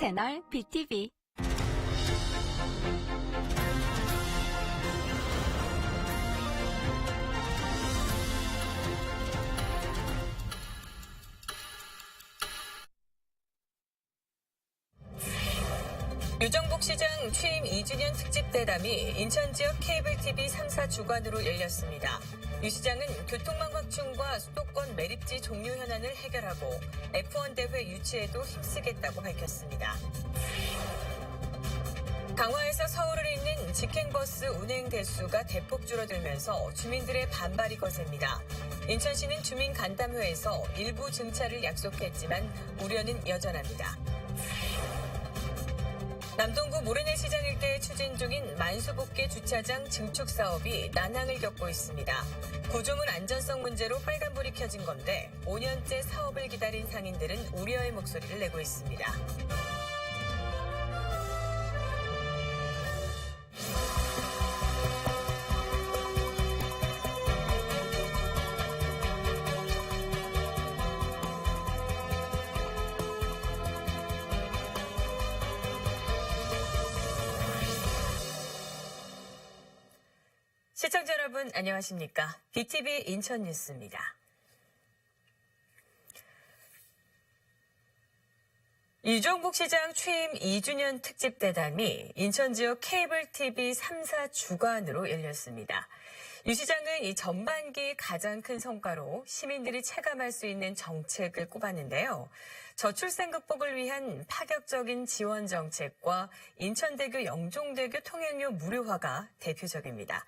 채널 BTV 유정복 시장 취임 2주년 특집 대담이 인천 지역 케이블 TV 3사 주관으로 열렸습니다. 유 시장은 교통망 확충과 수도권 매립지 종료 현안을 해결하고 F1 대회 유치에도 힘쓰겠다고 밝혔습니다. 강화에서 서울을 잇는 직행버스 운행 대수가 대폭 줄어들면서 주민들의 반발이 거셉니다. 인천시는 주민 간담회에서 일부 증차를 약속했지만 우려는 여전합니다. 남동구 모래내 시장 일대에 추진 중인 만수복개 주차장 증축 사업이 난항을 겪고 있습니다. 구조물 안전성 문제로 빨간불이 켜진 건데 5년째 사업을 기다린 상인들은 우려의 목소리를 내고 있습니다. 안녕하십니까? BTV 인천 뉴스입니다. 이종국 시장 취임 2주년 특집 대담이 인천 지역 케이블 TV 3사 주관으로 열렸습니다. 유 시장은 이 전반기 가장 큰 성과로 시민들이 체감할 수 있는 정책을 꼽았는데요. 저출생 극복을 위한 파격적인 지원 정책과 인천대교 영종대교 통행료 무료화가 대표적입니다.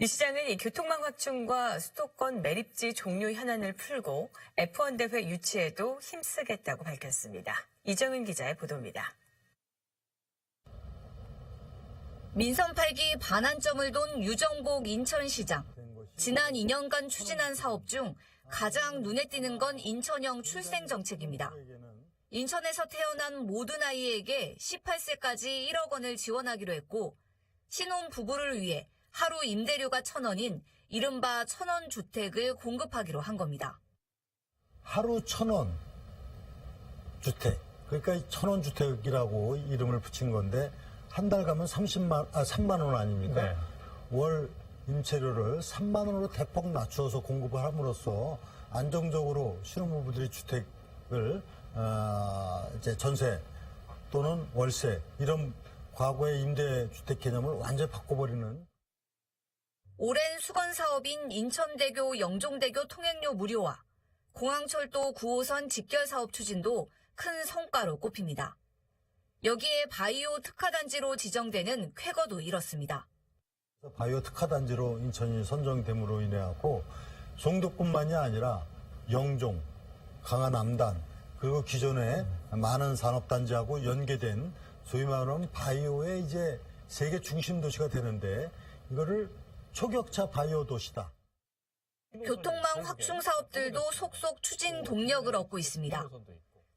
유 시장은 이 교통망 확충과 수도권 매립지 종료 현안을 풀고 F1 대회 유치에도 힘쓰겠다고 밝혔습니다. 이정은 기자의 보도입니다. 민선 8기 반환점을 돈 유정복 인천시장. 지난 2년간 추진한 사업 중 가장 눈에 띄는 건 인천형 출생 정책입니다. 인천에서 태어난 모든 아이에게 18세까지 1억 원을 지원하기로 했고 신혼 부부를 위해 하루 임대료가 천 원인 이른바 천 원 주택을 공급하기로 한 겁니다. 하루 천 원 주택. 그러니까 천 원 주택이라고 이름을 붙인 건데 한 달 가면 30만 아 3만 원 아닙니까? 네. 월 임차료를 3만 원으로 대폭 낮추어서 공급을 함으로써 안정적으로 신혼부부들이 주택을 아, 이제 전세 또는 월세 이런 과거의 임대주택 개념을 완전히 바꿔버리는 오랜 수건 사업인 인천대교 영종대교 통행료 무료화, 공항철도 9호선 직결 사업 추진도 큰 성과로 꼽힙니다. 여기에 바이오 특화단지로 지정되는 쾌거도 이렇습니다. 바이오 특화단지로 인천이 선정됨으로 인해 갖고 송도뿐만이 아니라 영종, 강한 남단 그리고 기존의 많은 산업단지하고 연계된 소위 말하는 바이오의 이제 세계 중심 도시가 되는데 이거를 초격차 바이오 도시다. 교통망 확충 사업들도 속속 추진 동력을 얻고 있습니다.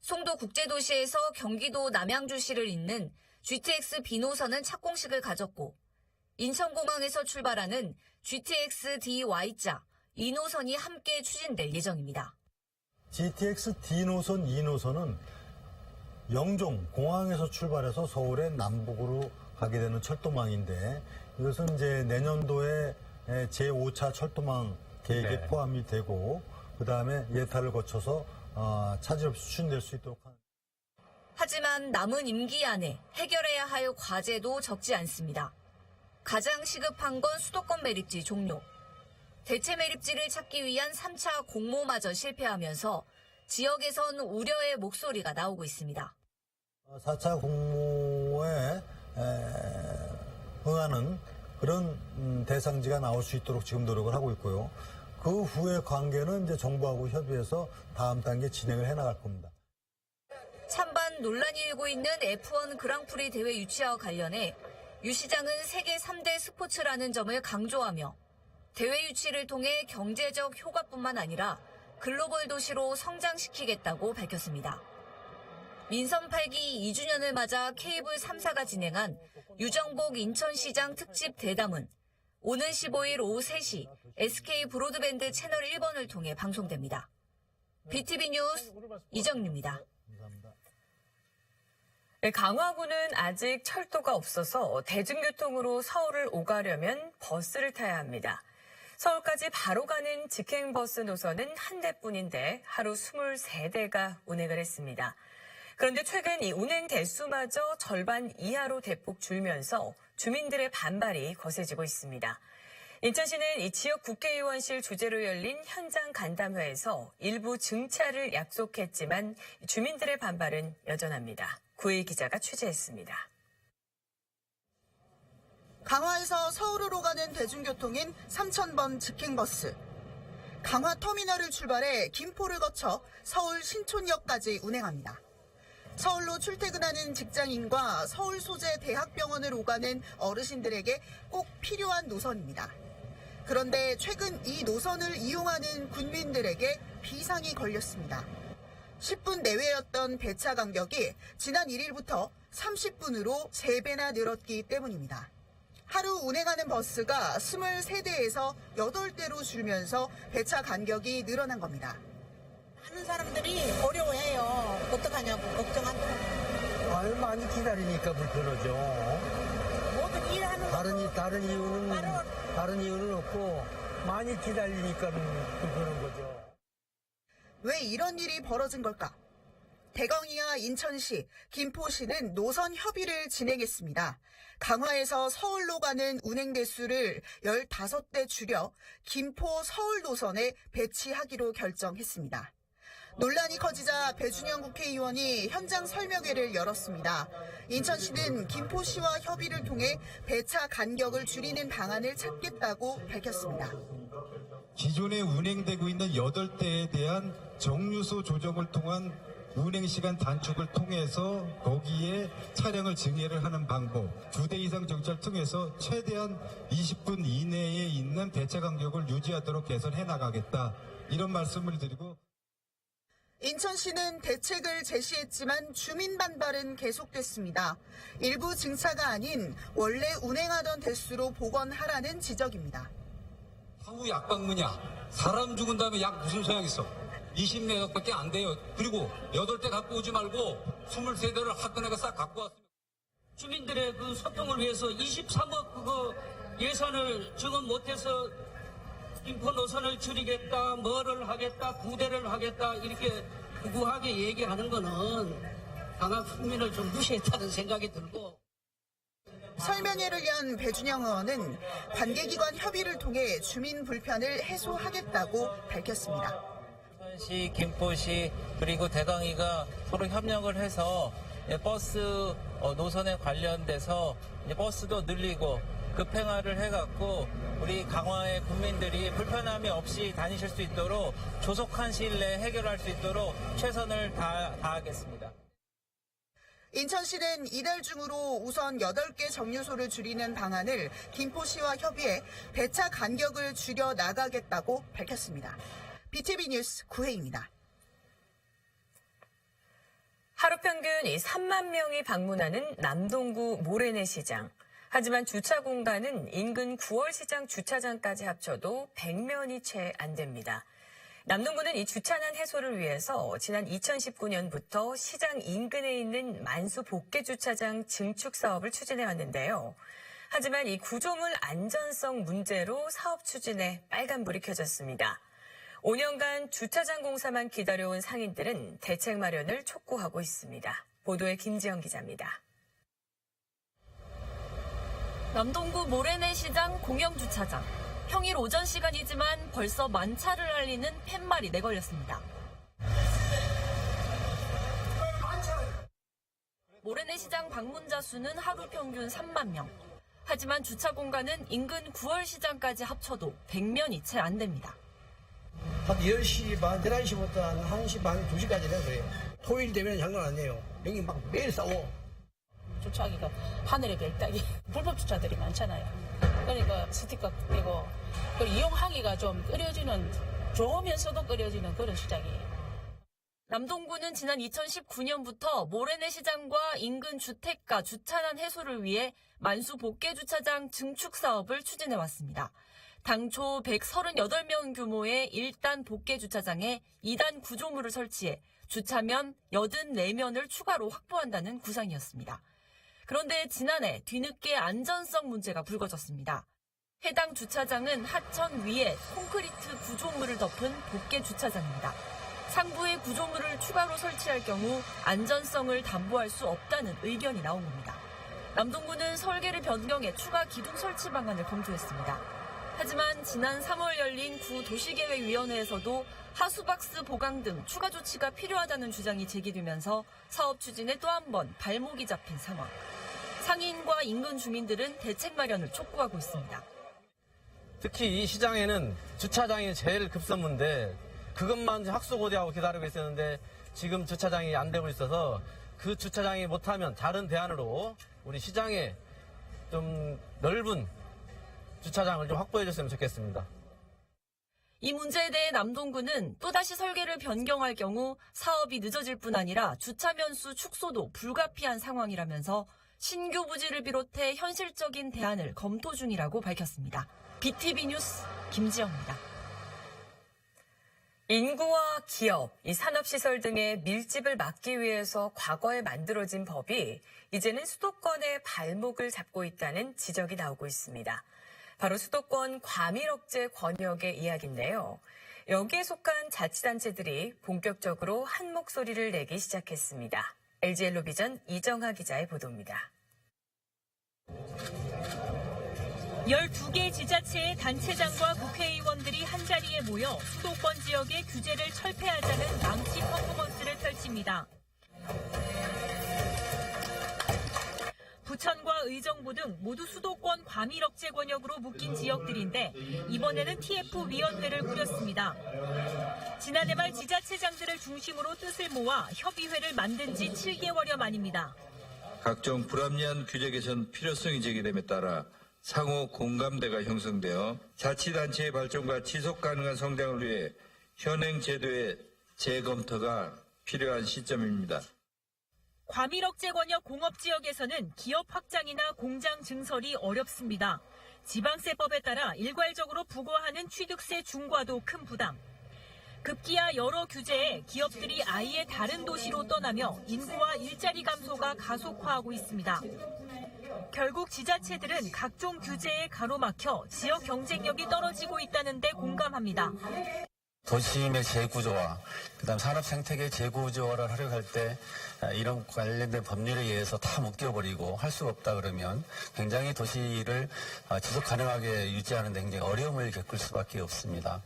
송도 국제도시에서 경기도 남양주시를 잇는 GTX 비노선은 착공식을 가졌고 인천공항에서 출발하는 GTX DY자 2노선이 함께 추진될 예정입니다. GTX D 노선, 2노선은 영종 공항에서 출발해서 서울의 남북으로 가게 되는 철도망인데 이것은 이제 내년도에 제5차 철도망 계획에 네. 포함이 되고 그 다음에 예타를 거쳐서 어, 차질 없이 추진될 수 있도록 하는. 하지만 남은 임기 안에 해결해야 할 과제도 적지 않습니다. 가장 시급한 건 수도권 매립지 종료. 대체 매립지를 찾기 위한 3차 공모마저 실패하면서 지역에선 우려의 목소리가 나오고 있습니다. 4차 공모에 에, 응하는 그런 음, 대상지가 나올 수 있도록 지금 노력을 하고 있고요. 그 후의 관계는 이제 정부하고 협의해서 다음 단계 진행을 해나갈 겁니다. 찬반 논란이 일고 있는 F1 그랑프리 대회 유치와 관련해 유 시장은 세계 3대 스포츠라는 점을 강조하며 대회 유치를 통해 경제적 효과뿐만 아니라 글로벌 도시로 성장시키겠다고 밝혔습니다. 민선 8기 2주년을 맞아 케이블 3사가 진행한 유정복 인천시장 특집 대담은 오는 15일 오후 3시 SK 브로드밴드 채널 1번을 통해 방송됩니다. BTV 뉴스. 감사합니다. 네, 강화구는 아직 철도가 없어서 대중교통으로 서울을 오가려면 버스를 타야 합니다. 서울까지 바로 가는 직행버스 노선은 한 대뿐인데 하루 23대가 운행을 했습니다. 그런데 최근 이 운행 대수마저 절반 이하로 대폭 줄면서 주민들의 반발이 거세지고 있습니다. 인천시는 이 지역 국회의원실 주재로 열린 현장 간담회에서 일부 증차를 약속했지만 주민들의 반발은 여전합니다. 구일 기자가 취재했습니다. 강화에서 서울으로 가는 대중교통인 3,000번 직행버스. 강화 터미널을 출발해 김포를 거쳐 서울 신촌역까지 운행합니다. 서울로 출퇴근하는 직장인과 서울 소재 대학병원을 오가는 어르신들에게 꼭 필요한 노선입니다. 그런데 최근 이 노선을 이용하는 군민들에게 비상이 걸렸습니다. 10분 내외였던 배차 간격이 지난 1일부터 30분으로 3배나 늘었기 때문입니다. 하루 운행하는 버스가 23대에서 8대로 줄면서 배차 간격이 늘어난 겁니다. 많은 사람들이 어려워해요. 어떡하냐고 걱정하고. 아유, 많이 기다리니까 불편하죠. 모든 일하는 다른, 다른 이유는, 바로- 다른 이유는 없고, 많이 기다리니까 불편한 거죠. 왜 이런 일이 벌어진 걸까? 대광이와 인천시, 김포시는 노선 협의를 진행했습니다. 강화에서 서울로 가는 운행 대수를 15대 줄여 김포 서울 노선에 배치하기로 결정했습니다. 논란이 커지자 배준영 국회의원이 현장 설명회를 열었습니다. 인천시는 김포시와 협의를 통해 배차 간격을 줄이는 방안을 찾겠다고 밝혔습니다. 기존에 운행되고 있는 8대에 대한 정류소 조정을 통한 운행 시간 단축을 통해서 거기에 차량을 증회를 하는 방법, 두 대 이상 정차를 통해서 최대한 20분 이내에 있는 배차 간격을 유지하도록 개선해 나가겠다. 이런 말씀을 드리고 인천시는 대책을 제시했지만 주민 반발은 계속됐습니다. 일부 증차가 아닌 원래 운행하던 대수로 복원하라는 지적입니다. 하우 약방문이야. 사람 죽은 다음에 약 무슨 소용 있어? 20매덕밖에 안 돼요. 그리고 8대 갖고 오지 말고 23대를 학교내가 싹 갖고 왔으면. 주민들의 그 소통을 위해서 23억 그거 예산을 지금 못해서 인포 노선을 줄이겠다, 뭐를 하겠다, 부대를 하겠다 이렇게 구구하게 얘기하는 거는 강한 국민을 좀 무시했다는 생각이 들고 설명회를 연 배준영 의원은 관계기관 협의를 통해 주민 불편을 해소하겠다고 밝혔습니다. 시, 김포시 그리고 대강이가 서로 협력을 해서 예, 버스 어, 노선에 관련돼서 버스도 늘리고 급행화를 해갖고 우리 강화의 국민들이 불편함이 없이 다니실 수 있도록 조속한 시일 내에 해결할 수 있도록 최선을 다, 다하겠습니다. 인천시는 이달 중으로 우선 8개 정류소를 줄이는 방안을 김포시와 협의해 배차 간격을 줄여 나가겠다고 밝혔습니다. BTV 뉴스 구혜입니다. 하루 평균 이 3만 명이 방문하는 남동구 모래내 시장. 하지만 주차 공간은 인근 9월 시장 주차장까지 합쳐도 100면이 채 안 됩니다. 남동구는 이 주차난 해소를 위해서 지난 2019년부터 시장 인근에 있는 만수 복개 주차장 증축 사업을 추진해 왔는데요. 하지만 이 구조물 안전성 문제로 사업 추진에 빨간불이 켜졌습니다. 5년간 주차장 공사만 기다려온 상인들은 대책 마련을 촉구하고 있습니다. 보도에 김지영 기자입니다. 남동구 모래내 시장 공영 주차장. 평일 오전 시간이지만 벌써 만차를 알리는 팻말이 내걸렸습니다. 모래내 시장 방문자 수는 하루 평균 3만 명. 하지만 주차 공간은 인근 9월 시장까지 합쳐도 100면이 채 안 됩니다. 한 10시 반, 11시부터 한 1시 반, 2시까지는 그래요. 토요일 되면 장난 아니에요. 여기 막 매일 싸워. 주차하기가 하늘의 별따기. 불법 주차들이 많잖아요. 그러니까 스티커 떼고 그리고 이용하기가 좀 꺼려지는 좋으면서도 꺼려지는 그런 시장이에요. 남동구는 지난 2019년부터 모래내 시장과 인근 주택가 주차난 해소를 위해 만수 복개 주차장 증축 사업을 추진해 왔습니다. 당초 138명 규모의 1단 복개 주차장에 2단 구조물을 설치해 주차면 84면을 추가로 확보한다는 구상이었습니다. 그런데 지난해 뒤늦게 안전성 문제가 불거졌습니다. 해당 주차장은 하천 위에 콘크리트 구조물을 덮은 복개 주차장입니다. 상부에 구조물을 추가로 설치할 경우 안전성을 담보할 수 없다는 의견이 나온 겁니다. 남동구는 설계를 변경해 추가 기둥 설치 방안을 검토했습니다. 하지만 지난 3월 열린 구 도시계획위원회에서도 하수박스 보강 등 추가 조치가 필요하다는 주장이 제기되면서 사업 추진에 또 한 번 발목이 잡힌 상황. 상인과 인근 주민들은 대책 마련을 촉구하고 있습니다. 특히 이 시장에는 주차장이 제일 급선무인데 그것만 학수고대하고 기다리고 있었는데 지금 주차장이 안 되고 있어서 그 주차장이 못하면 다른 대안으로 우리 시장에 좀 넓은 주차장을 좀 확보해 줬으면 좋겠습니다. 이 문제에 대해 남동구는 또다시 설계를 변경할 경우 사업이 늦어질 뿐 아니라 주차 면수 축소도 불가피한 상황이라면서 신규 부지를 비롯해 현실적인 대안을 검토 중이라고 밝혔습니다. BTV 뉴스 김지영입니다. 인구와 기업, 이 산업시설 등의 밀집을 막기 위해서 과거에 만들어진 법이 이제는 수도권의 발목을 잡고 있다는 지적이 나오고 있습니다. 바로 수도권 과밀 억제 권역의 이야기인데요. 여기에 속한 자치단체들이 본격적으로 한 목소리를 내기 시작했습니다. LG엘로 비전 이정하 기자의 보도입니다. 12개 지자체의 단체장과 국회의원들이 한자리에 모여 수도권 지역의 규제를 철폐하자는 망치 퍼포먼스를 펼칩니다. 부천과 의정부 등 모두 수도권 과밀 억제 권역으로 묶인 지역들인데 이번에는 TF위원회를 꾸렸습니다. 지난해 말 지자체장들을 중심으로 뜻을 모아 협의회를 만든 지 7개월여 만입니다. 각종 불합리한 규제 개선 필요성이 제기됨에 따라 상호 공감대가 형성되어 자치단체의 발전과 지속 가능한 성장을 위해 현행 제도의 재검토가 필요한 시점입니다. 과밀억제 권역 공업지역에서는 기업 확장이나 공장 증설이 어렵습니다. 지방세법에 따라 일괄적으로 부과하는 취득세 중과도 큰 부담. 급기야 여러 규제에 기업들이 아예 다른 도시로 떠나며 인구와 일자리 감소가 가속화하고 있습니다. 결국 지자체들은 각종 규제에 가로막혀 지역 경쟁력이 떨어지고 있다는데 공감합니다. 도심의 재구조화, 그다음 산업 생태계 재구조화를 하려고 할 때 이런 관련된 법률에 의해서 다 묶여버리고 할 수가 없다 그러면 굉장히 도시를 아, 지속 가능하게 유지하는 데 굉장히 어려움을 겪을 수밖에 없습니다.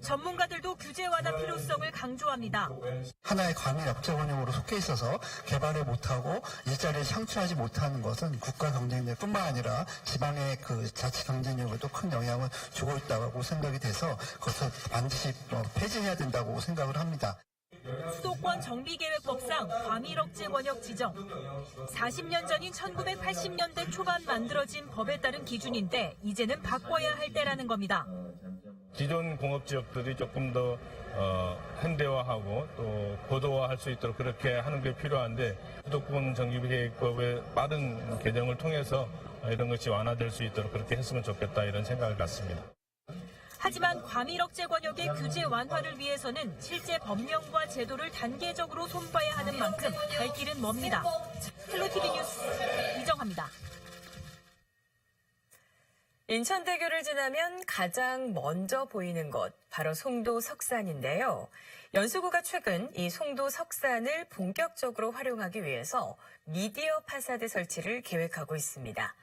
전문가들도 규제 완화 필요성을 강조합니다. 하나의 과밀 억제 원형으로 속해 있어서 개발을 못하고 일자리를 창출하지 못하는 것은 국가 경쟁력뿐만 아니라 지방의 그 자치 경쟁력에도 큰 영향을 주고 있다고 생각이 돼서 그것을 반드시 어, 폐지해야 된다고 생각을 합니다. 수도권 정비계획법상 과밀억제 원역 지정. 40년 전인 1980년대 초반 만들어진 법에 따른 기준인데 이제는 바꿔야 할 때라는 겁니다. 기존 공업 지역들이 조금 더 어, 현대화하고 또 고도화할 수 있도록 그렇게 하는 게 필요한데 수도권 정비계획법의 빠른 개정을 통해서 이런 것이 완화될 수 있도록 그렇게 했으면 좋겠다 이런 생각을 갖습니다. 하지만 과밀 억제 권역의 규제 완화를 위해서는 실제 법령과 제도를 단계적으로 손봐야 하는 만큼 갈 길은 멉니다. 헬로티비 뉴스 이정합니다. 인천대교를 지나면 가장 먼저 보이는 곳, 바로 송도 석산인데요. 연수구가 최근 이 송도 석산을 본격적으로 활용하기 위해서 미디어 파사드 설치를 계획하고 있습니다.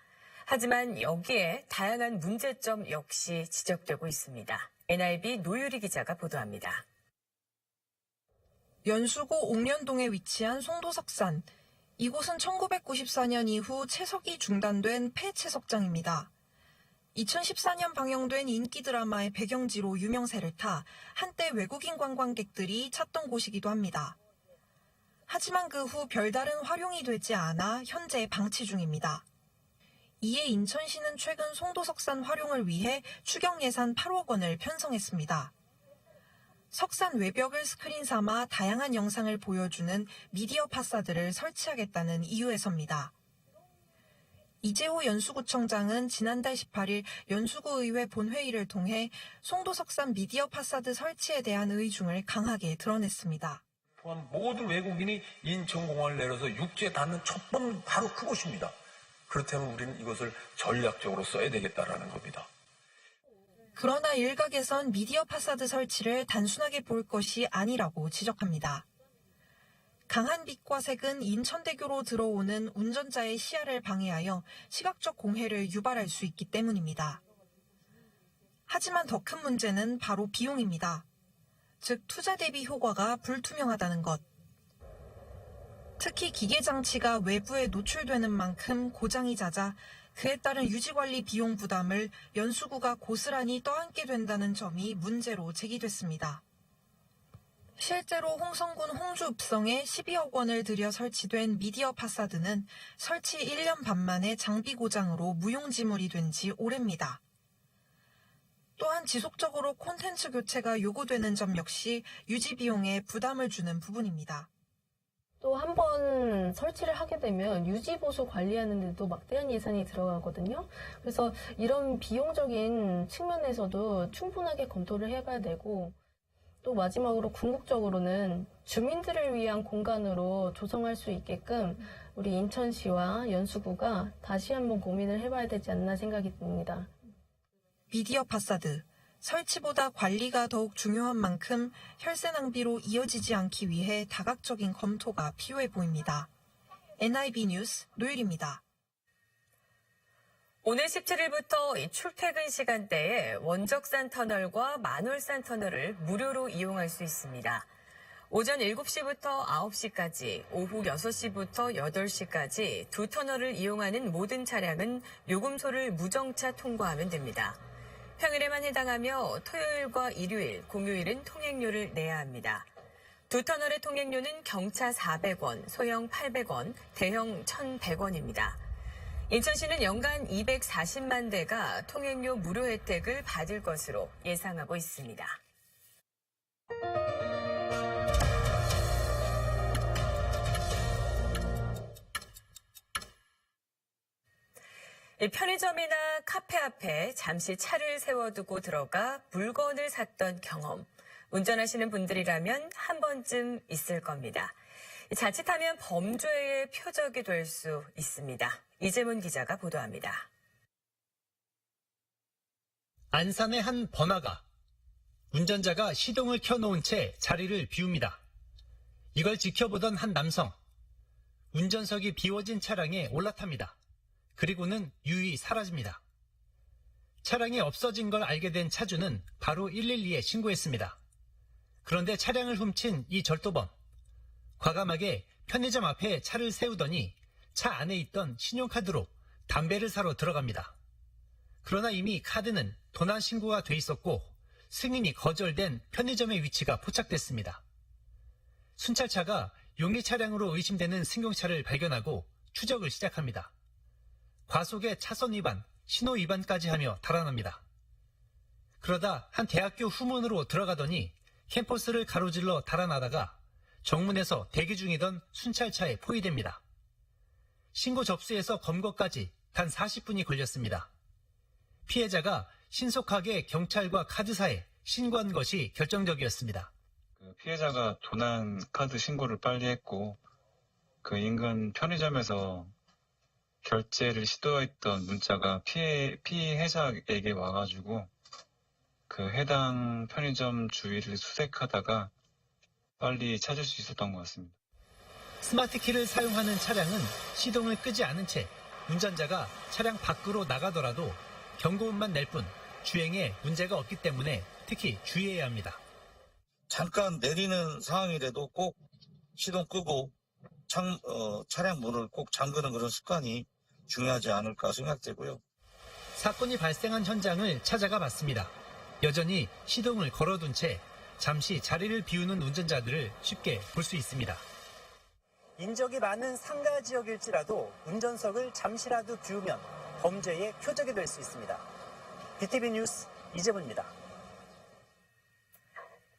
하지만 여기에 다양한 문제점 역시 지적되고 있습니다. NIB 노유리 기자가 보도합니다. 연수구 옥련동에 위치한 송도석산. 이곳은 1994년 이후 채석이 중단된 폐채석장입니다. 2014년 방영된 인기 드라마의 배경지로 유명세를 타 한때 외국인 관광객들이 찾던 곳이기도 합니다. 하지만 그 후 별다른 활용이 되지 않아 현재 방치 중입니다. 이에 인천시는 최근 송도석산 활용을 위해 추경 예산 8억 원을 편성했습니다. 석산 외벽을 스크린 삼아 다양한 영상을 보여주는 미디어 파사드를 설치하겠다는 이유에서입니다. 이재호 연수구청장은 지난달 18일 연수구의회 본회의를 통해 송도석산 미디어 파사드 설치에 대한 의중을 강하게 드러냈습니다. 포함 모든 외국인이 인천공항을 내려서 육지에 닿는 첫 번 바로 그곳입니다. 그렇다면 우리는 이것을 전략적으로 써야 되겠다라는 겁니다. 그러나 일각에선 미디어 파사드 설치를 단순하게 볼 것이 아니라고 지적합니다. 강한 빛과 색은 인천대교로 들어오는 운전자의 시야를 방해하여 시각적 공해를 유발할 수 있기 때문입니다. 하지만 더 큰 문제는 바로 비용입니다. 즉 투자 대비 효과가 불투명하다는 것. 특히 기계 장치가 외부에 노출되는 만큼 고장이 잦아 그에 따른 유지관리 비용 부담을 연수구가 고스란히 떠안게 된다는 점이 문제로 제기됐습니다. 실제로 홍성군 홍주읍성에 12억 원을 들여 설치된 미디어 파사드는 설치 1년 반 만에 장비 고장으로 무용지물이 된 지 오래입니다. 또한 지속적으로 콘텐츠 교체가 요구되는 점 역시 유지 비용에 부담을 주는 부분입니다. 또 한 번 설치를 하게 되면 유지 보수 관리하는 데도 막대한 예산이 들어가거든요. 그래서 이런 비용적인 측면에서도 충분하게 검토를 해봐야 되고 또 마지막으로 궁극적으로는 주민들을 위한 공간으로 조성할 수 있게끔 우리 인천시와 연수구가 다시 한번 고민을 해봐야 되지 않나 생각이 듭니다. 미디어 파사드. 설치보다 관리가 더욱 중요한 만큼 혈세 낭비로 이어지지 않기 위해 다각적인 검토가 필요해 보입니다. NIB 뉴스 노율입니다. 오늘 17일부터 이 출퇴근 시간대에 원적산 터널과 만월산 터널을 무료로 이용할 수 있습니다. 오전 7시부터 9시까지, 오후 6시부터 8시까지 두 터널을 이용하는 모든 차량은 요금소를 무정차 통과하면 됩니다. 평일에만 해당하며 토요일과 일요일, 공휴일은 통행료를 내야 합니다. 두 터널의 통행료는 경차 400원, 소형 800원, 대형 1,100원입니다. 인천시는 연간 240만 대가 통행료 무료 혜택을 받을 것으로 예상하고 있습니다. 편의점이나 카페 앞에 잠시 차를 세워두고 들어가 물건을 샀던 경험. 운전하시는 분들이라면 한 번쯤 있을 겁니다. 자칫하면 범죄의 표적이 될 수 있습니다. 이재문 기자가 보도합니다. 안산의 한 번화가. 운전자가 시동을 켜놓은 채 자리를 비웁니다. 이걸 지켜보던 한 남성. 운전석이 비워진 차량에 올라탑니다. 그리고는 유유히 사라집니다. 차량이 없어진 걸 알게 된 차주는 바로 112에 신고했습니다. 그런데 차량을 훔친 이 절도범. 과감하게 편의점 앞에 차를 세우더니 차 안에 있던 신용카드로 담배를 사러 들어갑니다. 그러나 이미 카드는 도난 신고가 돼 있었고 승인이 거절된 편의점의 위치가 포착됐습니다. 순찰차가 용의 차량으로 의심되는 승용차를 발견하고 추적을 시작합니다. 과속의 차선 위반, 신호 위반까지 하며 달아납니다. 그러다 한 대학교 후문으로 들어가더니 캠퍼스를 가로질러 달아나다가 정문에서 대기 중이던 순찰차에 포위됩니다. 신고 접수에서 검거까지 단 40분이 걸렸습니다. 피해자가 신속하게 경찰과 카드사에 신고한 것이 결정적이었습니다. 그 피해자가 도난 카드 신고를 빨리 했고 그 인근 편의점에서 결제를 시도했던 문자가 피해, 피해자에게 와가지고 그 해당 편의점 주위를 수색하다가 빨리 찾을 수 있었던 것 같습니다. 스마트키를 사용하는 차량은 시동을 끄지 않은 채 운전자가 차량 밖으로 나가더라도 경고음만 낼 뿐 주행에 문제가 없기 때문에 특히 주의해야 합니다. 잠깐 내리는 상황이라도 꼭 시동 끄고 창, 어, 차량 문을 꼭 잠그는 그런 습관이 중요하지 않을까 생각되고요. 사건이 발생한 현장을 찾아가 봤습니다. 여전히 시동을 걸어둔 채 잠시 자리를 비우는 운전자들을 쉽게 볼 수 있습니다. 인적이 많은 상가 지역일지라도 운전석을 잠시라도 비우면 범죄의 표적이 될 수 있습니다. BTV 뉴스 이재문입니다.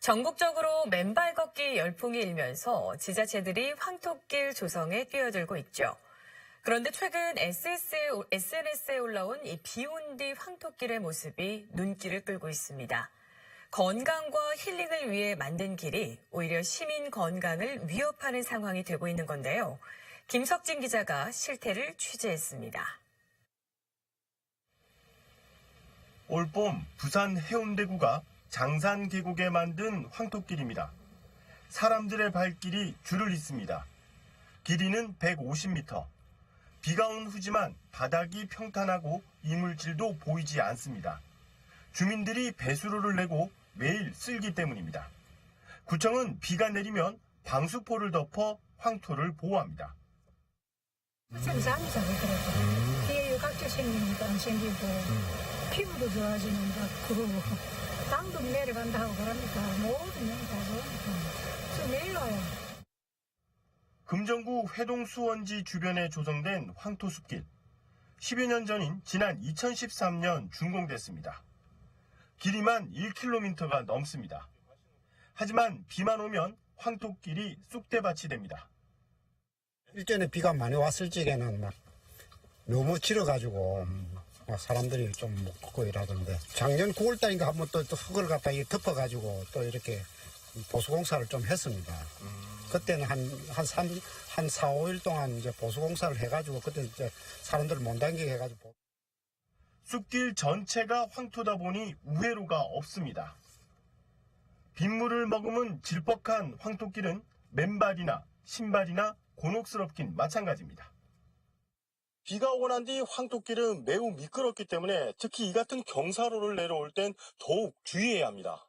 전국적으로 맨발 걷기 열풍이 일면서 지자체들이 황토길 조성에 뛰어들고 있죠. 그런데 최근 SNS에 올라온 이 비온 뒤 황토길의 모습이 눈길을 끌고 있습니다. 건강과 힐링을 위해 만든 길이 오히려 시민 건강을 위협하는 상황이 되고 있는 건데요. 김석진 기자가 실태를 취재했습니다. 올봄 부산 해운대구가 장산 계곡에 만든 황토길입니다. 사람들의 발길이 줄을 잇습니다. 길이는 150m. 비가 온 후지만 바닥이 평탄하고 이물질도 보이지 않습니다. 주민들이 배수로를 내고 매일 쓸기 때문입니다. 구청은 비가 내리면 방수포를 덮어 황토를 보호합니다. 참 잠이 잘 오더라고요. 뒤에 유각질 생기니까 안 생기고, 피부도 좋아지는 것 같고, 땅도 내려간다 하고 그러니까 모든 면다 좋으니까. 저 매일 와요. 금정구 회동 수원지 주변에 조성된 황토숲길. 10여 년 전인 지난 2013년 준공됐습니다. 길이만 1km가 넘습니다. 하지만 비만 오면 황토길이 쑥대밭이 됩니다. 일전에 비가 많이 왔을 적에는 막 너무 질어가지고 막 사람들이 좀못 걷고 이러던데 작년 9월 달인가 한번 또, 또 흙을 갖다 이 덮어가지고 또 이렇게 보수공사를 좀 했습니다. 그때는 한, 한 3, 한 4, 5일 동안 이제 보수 공사를 해가지고 그때 이제 사람들 못 당기게 해가지고 숲길 전체가 황토다 보니 우회로가 없습니다. 빗물을 머금은 질퍽한 황토길은 맨발이나 신발이나 곤혹스럽긴 마찬가지입니다. 비가 오고 난 뒤 황토길은 매우 미끄럽기 때문에 특히 이 같은 경사로를 내려올 땐 더욱 주의해야 합니다.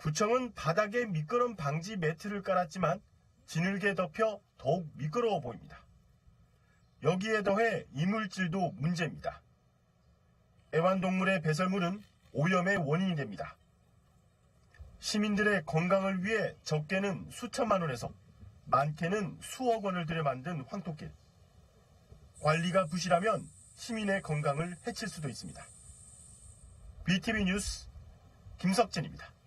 구청은 바닥에 미끄럼 방지 매트를 깔았지만 진흙에 덮여 더욱 미끄러워 보입니다. 여기에 더해 이물질도 문제입니다. 애완동물의 배설물은 오염의 원인이 됩니다. 시민들의 건강을 위해 적게는 수천만 원에서 많게는 수억 원을 들여 만든 황토길. 관리가 부실하면 시민의 건강을 해칠 수도 있습니다. BTV 뉴스 김석진입니다.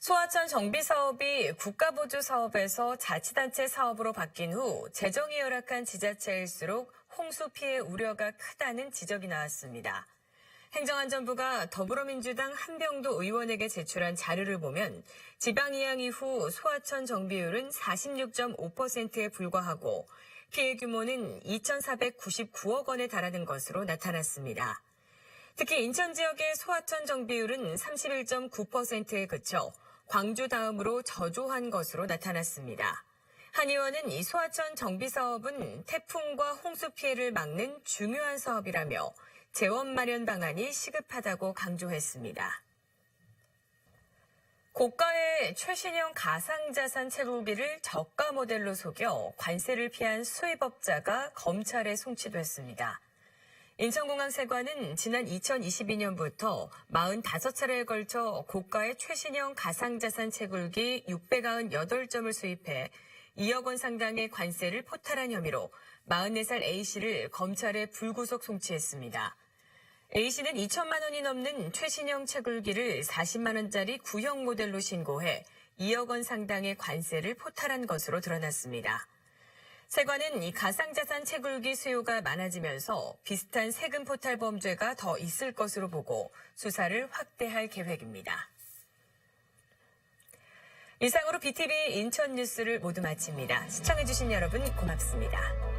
소하천 정비 사업이 국가보조 사업에서 자치단체 사업으로 바뀐 후 재정이 열악한 지자체일수록 홍수 피해 우려가 크다는 지적이 나왔습니다. 행정안전부가 더불어민주당 한병도 의원에게 제출한 자료를 보면 지방 이양 이후 소하천 정비율은 46.5%에 불과하고 피해 규모는 2,499억 원에 달하는 것으로 나타났습니다. 특히 인천 지역의 소하천 정비율은 31.9%에 그쳐 광주 다음으로 저조한 것으로 나타났습니다. 한 의원은 이 소하천 정비 사업은 태풍과 홍수 피해를 막는 중요한 사업이라며 재원 마련 방안이 시급하다고 강조했습니다. 고가의 최신형 가상자산 채굴기를 저가 모델로 속여 관세를 피한 수입업자가 검찰에 송치됐습니다. 인천공항 세관은 지난 2022년부터 45차례에 걸쳐 고가의 최신형 가상자산 채굴기 698점을 수입해 2억 원 상당의 관세를 포탈한 혐의로 44살 A씨를 검찰에 불구속 송치했습니다. A씨는 2천만 원이 넘는 최신형 채굴기를 40만 원짜리 구형 모델로 신고해 2억 원 상당의 관세를 포탈한 것으로 드러났습니다. 세관은 이 가상자산 채굴기 수요가 많아지면서 비슷한 세금 포탈 범죄가 더 있을 것으로 보고 수사를 확대할 계획입니다. 이상으로 BTV 인천 뉴스를 모두 마칩니다. 시청해주신 여러분 고맙습니다.